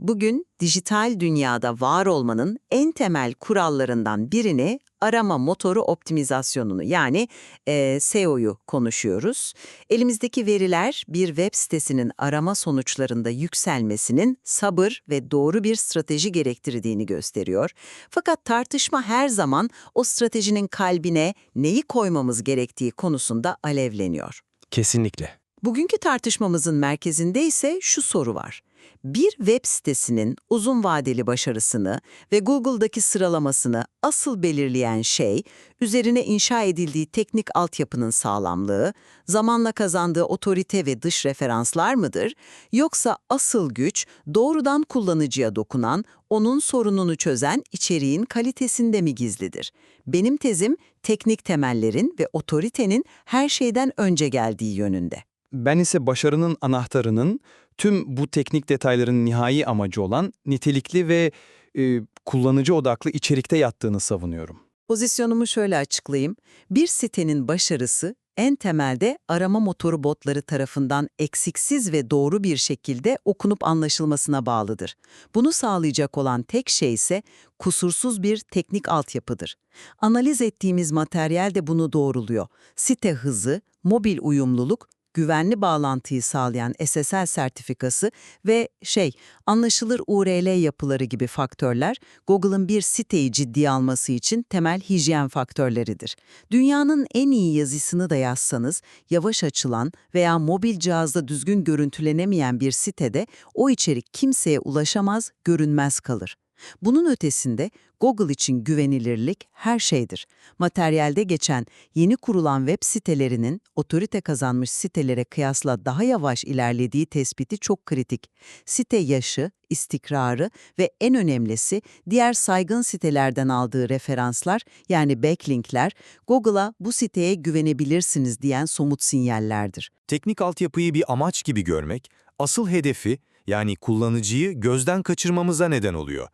Bugün dijital dünyada var olmanın en temel kurallarından birini arama motoru optimizasyonunu yani e, SEO'yu konuşuyoruz. Elimizdeki veriler bir web sitesinin arama sonuçlarında yükselmesinin sabır ve doğru bir strateji gerektirdiğini gösteriyor. Fakat tartışma her zaman o stratejinin kalbine neyi koymamız gerektiği konusunda alevleniyor. Kesinlikle. Bugünkü tartışmamızın merkezinde ise şu soru var. Bir web sitesinin uzun vadeli başarısını ve Google'daki sıralamasını asıl belirleyen şey, üzerine inşa edildiği teknik altyapının sağlamlığı, zamanla kazandığı otorite ve dış referanslar mıdır? Yoksa asıl güç doğrudan kullanıcıya dokunan, onun sorununu çözen içeriğin kalitesinde mi gizlidir? Benim tezim teknik temellerin ve otoritenin her şeyden önce geldiği yönünde. Ben ise başarının anahtarının tüm bu teknik detayların nihai amacı olan nitelikli ve e, kullanıcı odaklı içerikte yattığını savunuyorum. Pozisyonumu şöyle açıklayayım. Bir sitenin başarısı en temelde arama motoru botları tarafından eksiksiz ve doğru bir şekilde okunup anlaşılmasına bağlıdır. Bunu sağlayacak olan tek şey ise kusursuz bir teknik altyapıdır. Analiz ettiğimiz materyal de bunu doğruluyor. Site hızı, mobil uyumluluk güvenli bağlantıyı sağlayan SSL sertifikası ve şey, anlaşılır URL yapıları gibi faktörler Google'ın bir siteyi ciddiye alması için temel hijyen faktörleridir. Dünyanın en iyi yazısını da yazsanız, yavaş açılan veya mobil cihazda düzgün görüntülenemeyen bir sitede o içerik kimseye ulaşamaz, görünmez kalır. Bunun ötesinde Google için güvenilirlik her şeydir. Materyalde geçen yeni kurulan web sitelerinin otorite kazanmış sitelere kıyasla daha yavaş ilerlediği tespiti çok kritik. Site yaşı, istikrarı ve en önemlisi diğer saygın sitelerden aldığı referanslar yani backlinkler Google'a bu siteye güvenebilirsiniz diyen somut sinyallerdir. Teknik altyapıyı bir amaç gibi görmek, asıl hedefi yani kullanıcıyı gözden kaçırmamıza neden oluyor.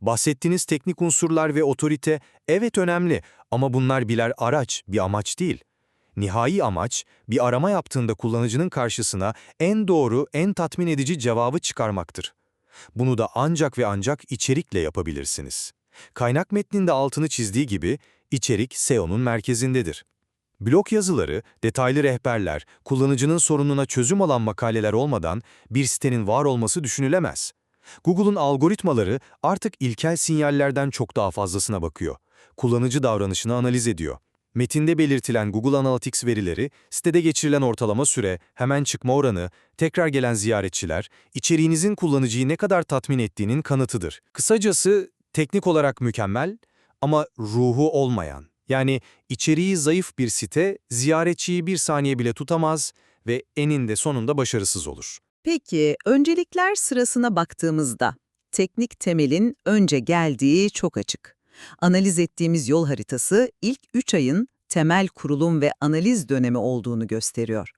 Bahsettiğiniz teknik unsurlar ve otorite evet önemli ama bunlar birer araç, bir amaç değil. Nihai amaç, bir arama yaptığında kullanıcının karşısına en doğru, en tatmin edici cevabı çıkarmaktır. Bunu da ancak ve ancak içerikle yapabilirsiniz. Kaynak metninde altını çizdiği gibi, içerik SEO'nun merkezindedir. Blog yazıları, detaylı rehberler, kullanıcının sorununa çözüm alan makaleler olmadan bir sitenin var olması düşünülemez. Google'un algoritmaları artık ilkel sinyallerden çok daha fazlasına bakıyor. Kullanıcı davranışını analiz ediyor. Metinde belirtilen Google Analytics verileri, sitede geçirilen ortalama süre, hemen çıkma oranı, tekrar gelen ziyaretçiler, içeriğinizin kullanıcıyı ne kadar tatmin ettiğinin kanıtıdır. Kısacası teknik olarak mükemmel ama ruhu olmayan. Yani içeriği zayıf bir site, ziyaretçiyi bir saniye bile tutamaz ve eninde sonunda başarısız olur. Peki, öncelikler sırasına baktığımızda teknik temelin önce geldiği çok açık. Analiz ettiğimiz yol haritası ilk 3 ayın temel kurulum ve analiz dönemi olduğunu gösteriyor.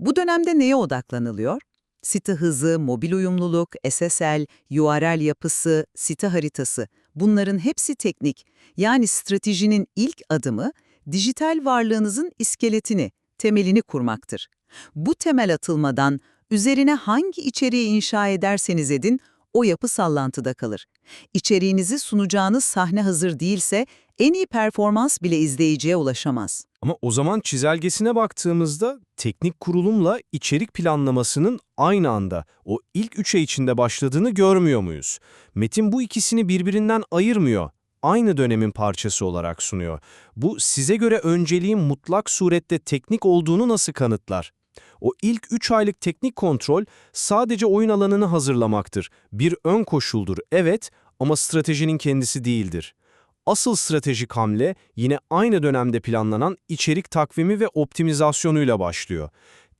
Bu dönemde neye odaklanılıyor? Site hızı, mobil uyumluluk, SSL, URL yapısı, site haritası bunların hepsi teknik. Yani stratejinin ilk adımı dijital varlığınızın iskeletini, temelini kurmaktır. Bu temel atılmadan Üzerine hangi içeriği inşa ederseniz edin, o yapı sallantıda kalır. İçeriğinizi sunacağınız sahne hazır değilse, en iyi performans bile izleyiciye ulaşamaz. Ama o zaman çizelgesine baktığımızda teknik kurulumla içerik planlamasının aynı anda o ilk üç ay içinde başladığını görmüyor muyuz? Metin bu ikisini birbirinden ayırmıyor. Aynı dönemin parçası olarak sunuyor. Bu size göre önceliğin mutlak surette teknik olduğunu nasıl kanıtlar? O ilk 3 aylık teknik kontrol sadece oyun alanını hazırlamaktır. Bir ön koşuldur, evet ama stratejinin kendisi değildir. Asıl stratejik hamle yine aynı dönemde planlanan içerik takvimi ve optimizasyonuyla başlıyor.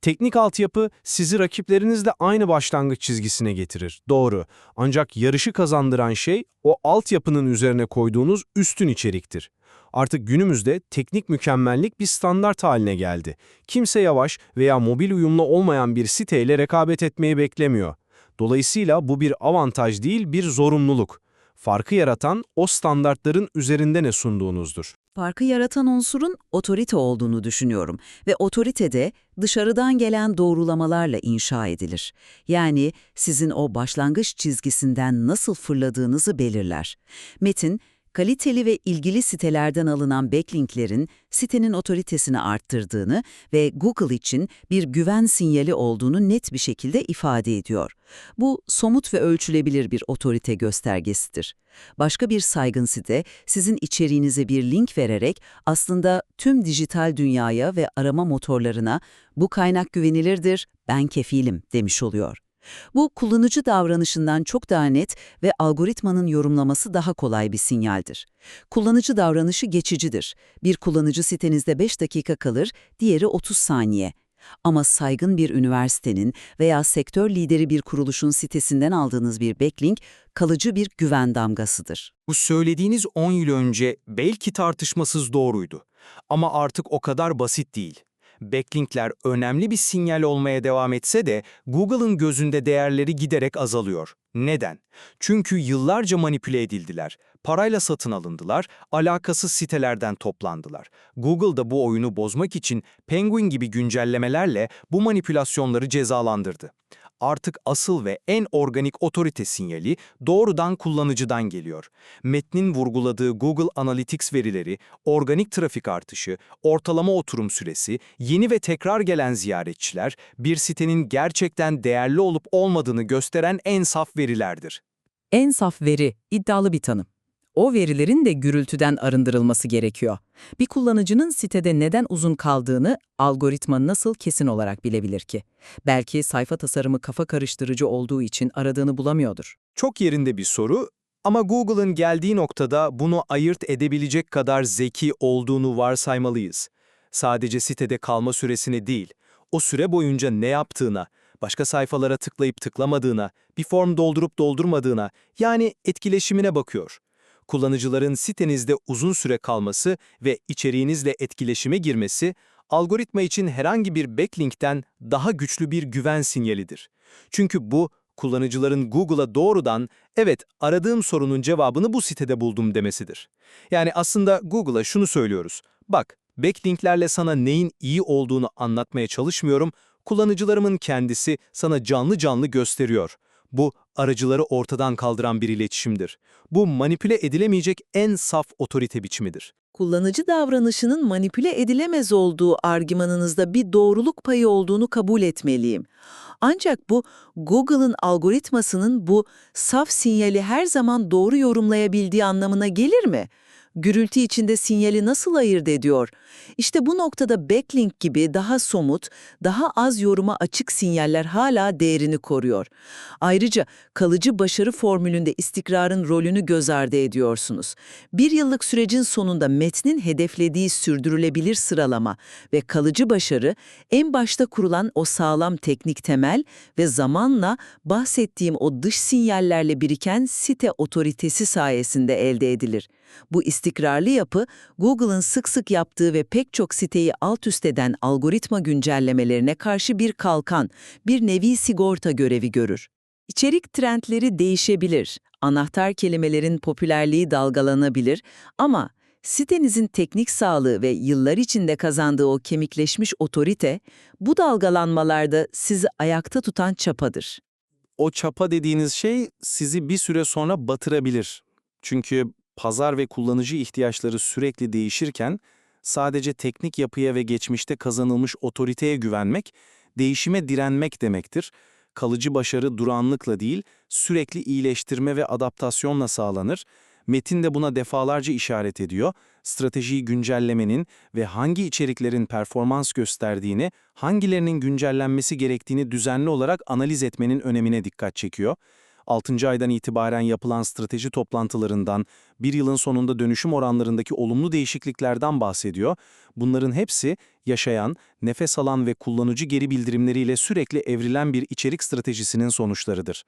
Teknik altyapı sizi rakiplerinizle aynı başlangıç çizgisine getirir. Doğru. Ancak yarışı kazandıran şey o altyapının üzerine koyduğunuz üstün içeriktir. Artık günümüzde teknik mükemmellik bir standart haline geldi. Kimse yavaş veya mobil uyumlu olmayan bir siteyle rekabet etmeyi beklemiyor. Dolayısıyla bu bir avantaj değil, bir zorunluluk. Farkı yaratan o standartların üzerinde ne sunduğunuzdur. Farkı yaratan unsurun otorite olduğunu düşünüyorum ve otoritede dışarıdan gelen doğrulamalarla inşa edilir. Yani sizin o başlangıç çizgisinden nasıl fırladığınızı belirler. Metin, kaliteli ve ilgili sitelerden alınan backlinklerin sitenin otoritesini arttırdığını ve Google için bir güven sinyali olduğunu net bir şekilde ifade ediyor. Bu somut ve ölçülebilir bir otorite göstergesidir. Başka bir saygın site sizin içeriğinize bir link vererek aslında tüm dijital dünyaya ve arama motorlarına bu kaynak güvenilirdir, ben kefilim demiş oluyor. Bu kullanıcı davranışından çok daha net ve algoritmanın yorumlaması daha kolay bir sinyaldir. Kullanıcı davranışı geçicidir. Bir kullanıcı sitenizde 5 dakika kalır, diğeri 30 saniye. Ama saygın bir üniversitenin veya sektör lideri bir kuruluşun sitesinden aldığınız bir backlink kalıcı bir güven damgasıdır. Bu söylediğiniz 10 yıl önce belki tartışmasız doğruydu. Ama artık o kadar basit değil. Backlinkler önemli bir sinyal olmaya devam etse de Google'ın gözünde değerleri giderek azalıyor. Neden? Çünkü yıllarca manipüle edildiler. Parayla satın alındılar, alakasız sitelerden toplandılar. Google da bu oyunu bozmak için Penguin gibi güncellemelerle bu manipülasyonları cezalandırdı. Artık asıl ve en organik otorite sinyali doğrudan kullanıcıdan geliyor. Metnin vurguladığı Google Analytics verileri, organik trafik artışı, ortalama oturum süresi, yeni ve tekrar gelen ziyaretçiler bir sitenin gerçekten değerli olup olmadığını gösteren en saf verilerdir. En saf veri, iddialı bir tanım. O verilerin de gürültüden arındırılması gerekiyor. Bir kullanıcının sitede neden uzun kaldığını algoritma nasıl kesin olarak bilebilir ki? Belki sayfa tasarımı kafa karıştırıcı olduğu için aradığını bulamıyordur. Çok yerinde bir soru ama Google'ın geldiği noktada bunu ayırt edebilecek kadar zeki olduğunu varsaymalıyız. Sadece sitede kalma süresini değil, o süre boyunca ne yaptığına, başka sayfalara tıklayıp tıklamadığına, bir form doldurup doldurmadığına, yani etkileşimine bakıyor. Kullanıcıların sitenizde uzun süre kalması ve içeriğinizle etkileşime girmesi, algoritma için herhangi bir backlinkten daha güçlü bir güven sinyalidir. Çünkü bu, kullanıcıların Google'a doğrudan, evet aradığım sorunun cevabını bu sitede buldum demesidir. Yani aslında Google'a şunu söylüyoruz, bak, backlinklerle sana neyin iyi olduğunu anlatmaya çalışmıyorum, kullanıcılarımın kendisi sana canlı canlı gösteriyor. Bu, aracıları ortadan kaldıran bir iletişimdir. Bu, manipüle edilemeyecek en saf otorite biçimidir. Kullanıcı davranışının manipüle edilemez olduğu argümanınızda bir doğruluk payı olduğunu kabul etmeliyim. Ancak bu Google'ın algoritmasının bu saf sinyali her zaman doğru yorumlayabildiği anlamına gelir mi? Gürültü içinde sinyali nasıl ayırt ediyor? İşte bu noktada backlink gibi daha somut, daha az yoruma açık sinyaller hala değerini koruyor. Ayrıca kalıcı başarı formülünde istikrarın rolünü göz ardı ediyorsunuz. Bir yıllık sürecin sonunda metnin hedeflediği sürdürülebilir sıralama ve kalıcı başarı en başta kurulan o sağlam teknik temel ve zamanla bahsettiğim o dış sinyallerle biriken site otoritesi sayesinde elde edilir. Bu istikrarlı yapı, Google'ın sık sık yaptığı ve pek çok siteyi alt üst eden algoritma güncellemelerine karşı bir kalkan, bir nevi sigorta görevi görür. İçerik trendleri değişebilir, anahtar kelimelerin popülerliği dalgalanabilir ama sitenizin teknik sağlığı ve yıllar içinde kazandığı o kemikleşmiş otorite, bu dalgalanmalarda sizi ayakta tutan çapadır. O çapa dediğiniz şey sizi bir süre sonra batırabilir. Çünkü pazar ve kullanıcı ihtiyaçları sürekli değişirken sadece teknik yapıya ve geçmişte kazanılmış otoriteye güvenmek, değişime direnmek demektir. Kalıcı başarı duranlıkla değil, sürekli iyileştirme ve adaptasyonla sağlanır. Metin de buna defalarca işaret ediyor. Stratejiyi güncellemenin ve hangi içeriklerin performans gösterdiğini, hangilerinin güncellenmesi gerektiğini düzenli olarak analiz etmenin önemine dikkat çekiyor. 6. aydan itibaren yapılan strateji toplantılarından, bir yılın sonunda dönüşüm oranlarındaki olumlu değişikliklerden bahsediyor. Bunların hepsi yaşayan, nefes alan ve kullanıcı geri bildirimleriyle sürekli evrilen bir içerik stratejisinin sonuçlarıdır.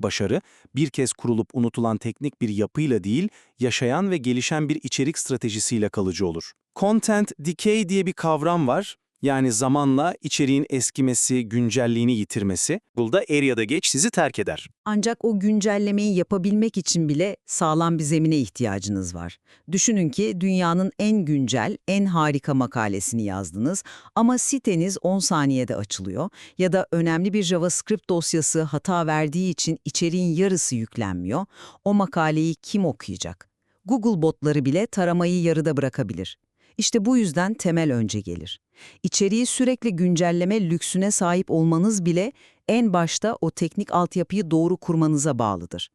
Başarı, bir kez kurulup unutulan teknik bir yapıyla değil, yaşayan ve gelişen bir içerik stratejisiyle kalıcı olur. Content decay diye bir kavram var. Yani zamanla içeriğin eskimesi, güncelliğini yitirmesi, Google'da er ya da geç sizi terk eder. Ancak o güncellemeyi yapabilmek için bile sağlam bir zemine ihtiyacınız var. Düşünün ki dünyanın en güncel, en harika makalesini yazdınız ama siteniz 10 saniyede açılıyor ya da önemli bir JavaScript dosyası hata verdiği için içeriğin yarısı yüklenmiyor. O makaleyi kim okuyacak? Google botları bile taramayı yarıda bırakabilir. İşte bu yüzden temel önce gelir. İçeriği sürekli güncelleme lüksüne sahip olmanız bile en başta o teknik altyapıyı doğru kurmanıza bağlıdır.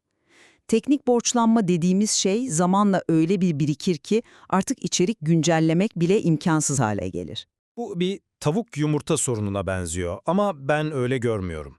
Teknik borçlanma dediğimiz şey zamanla öyle bir birikir ki artık içerik güncellemek bile imkansız hale gelir. Bu bir tavuk yumurta sorununa benziyor ama ben öyle görmüyorum.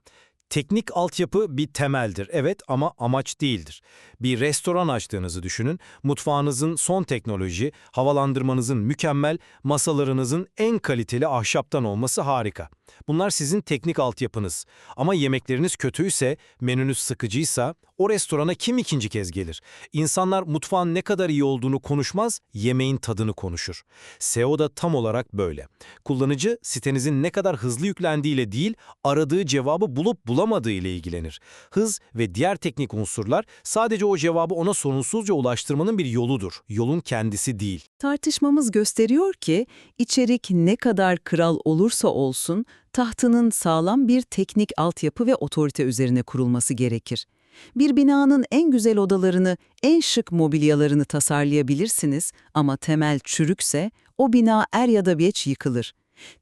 Teknik altyapı bir temeldir, evet ama amaç değildir. Bir restoran açtığınızı düşünün, mutfağınızın son teknoloji, havalandırmanızın mükemmel, masalarınızın en kaliteli ahşaptan olması harika. Bunlar sizin teknik altyapınız. Ama yemekleriniz kötüyse, menünüz sıkıcıysa, o restorana kim ikinci kez gelir? İnsanlar mutfağın ne kadar iyi olduğunu konuşmaz, yemeğin tadını konuşur. SEO da tam olarak böyle. Kullanıcı sitenizin ne kadar hızlı yüklendiğiyle değil, aradığı cevabı bulup bulamadığı ile ilgilenir. Hız ve diğer teknik unsurlar sadece o cevabı ona sorunsuzca ulaştırmanın bir yoludur. Yolun kendisi değil. Tartışmamız gösteriyor ki içerik ne kadar kral olursa olsun tahtının sağlam bir teknik altyapı ve otorite üzerine kurulması gerekir. Bir binanın en güzel odalarını, en şık mobilyalarını tasarlayabilirsiniz ama temel çürükse o bina er ya da geç yıkılır.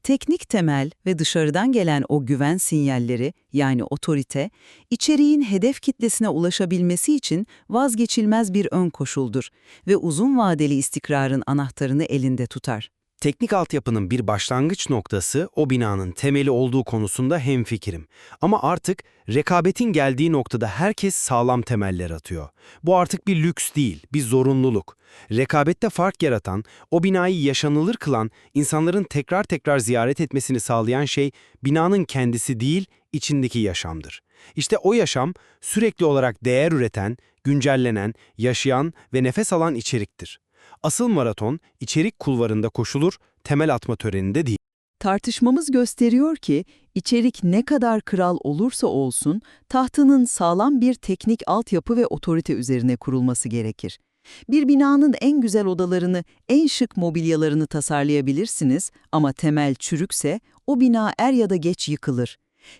Teknik temel ve dışarıdan gelen o güven sinyalleri yani otorite, içeriğin hedef kitlesine ulaşabilmesi için vazgeçilmez bir ön koşuldur ve uzun vadeli istikrarın anahtarını elinde tutar. Teknik altyapının bir başlangıç noktası o binanın temeli olduğu konusunda hemfikirim. Ama artık rekabetin geldiği noktada herkes sağlam temeller atıyor. Bu artık bir lüks değil, bir zorunluluk. Rekabette fark yaratan, o binayı yaşanılır kılan, insanların tekrar tekrar ziyaret etmesini sağlayan şey binanın kendisi değil, içindeki yaşamdır. İşte o yaşam sürekli olarak değer üreten, güncellenen, yaşayan ve nefes alan içeriktir. Asıl maraton içerik kulvarında koşulur, temel atma töreninde değil. Tartışmamız gösteriyor ki içerik ne kadar kral olursa olsun tahtının sağlam bir teknik altyapı ve otorite üzerine kurulması gerekir. Bir binanın en güzel odalarını, en şık mobilyalarını tasarlayabilirsiniz ama temel çürükse o bina er ya da geç yıkılır.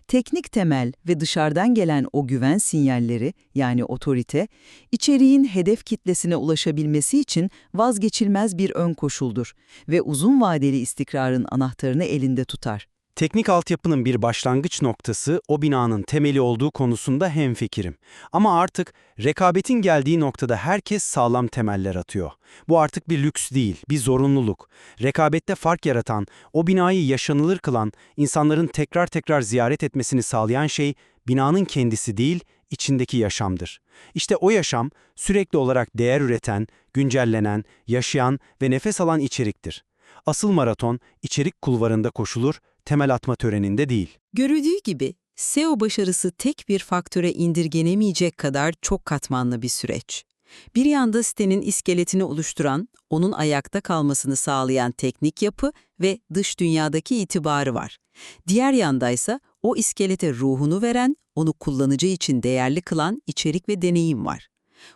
Teknik temel ve dışarıdan gelen o güven sinyalleri yani otorite, içeriğin hedef kitlesine ulaşabilmesi için vazgeçilmez bir ön koşuldur ve uzun vadeli istikrarın anahtarını elinde tutar. Teknik altyapının bir başlangıç noktası o binanın temeli olduğu konusunda hemfikirim. Ama artık rekabetin geldiği noktada herkes sağlam temeller atıyor. Bu artık bir lüks değil, bir zorunluluk. Rekabette fark yaratan, o binayı yaşanılır kılan, insanların tekrar tekrar ziyaret etmesini sağlayan şey binanın kendisi değil, içindeki yaşamdır. İşte o yaşam sürekli olarak değer üreten, güncellenen, yaşayan ve nefes alan içeriktir. Asıl maraton içerik kulvarında koşulur, temel atma töreninde değil. Görüldüğü gibi SEO başarısı tek bir faktöre indirgenemeyecek kadar çok katmanlı bir süreç. Bir yanda sitenin iskeletini oluşturan, onun ayakta kalmasını sağlayan teknik yapı ve dış dünyadaki itibarı var. Diğer yandaysa o iskelete ruhunu veren, onu kullanıcı için değerli kılan içerik ve deneyim var.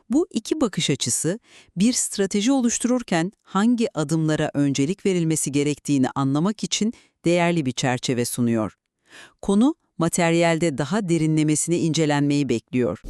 Bu iki bakış açısı bir strateji oluştururken hangi adımlara öncelik verilmesi gerektiğini anlamak için değerli bir çerçeve sunuyor. Konu materyalde daha derinlemesine incelenmeyi bekliyor.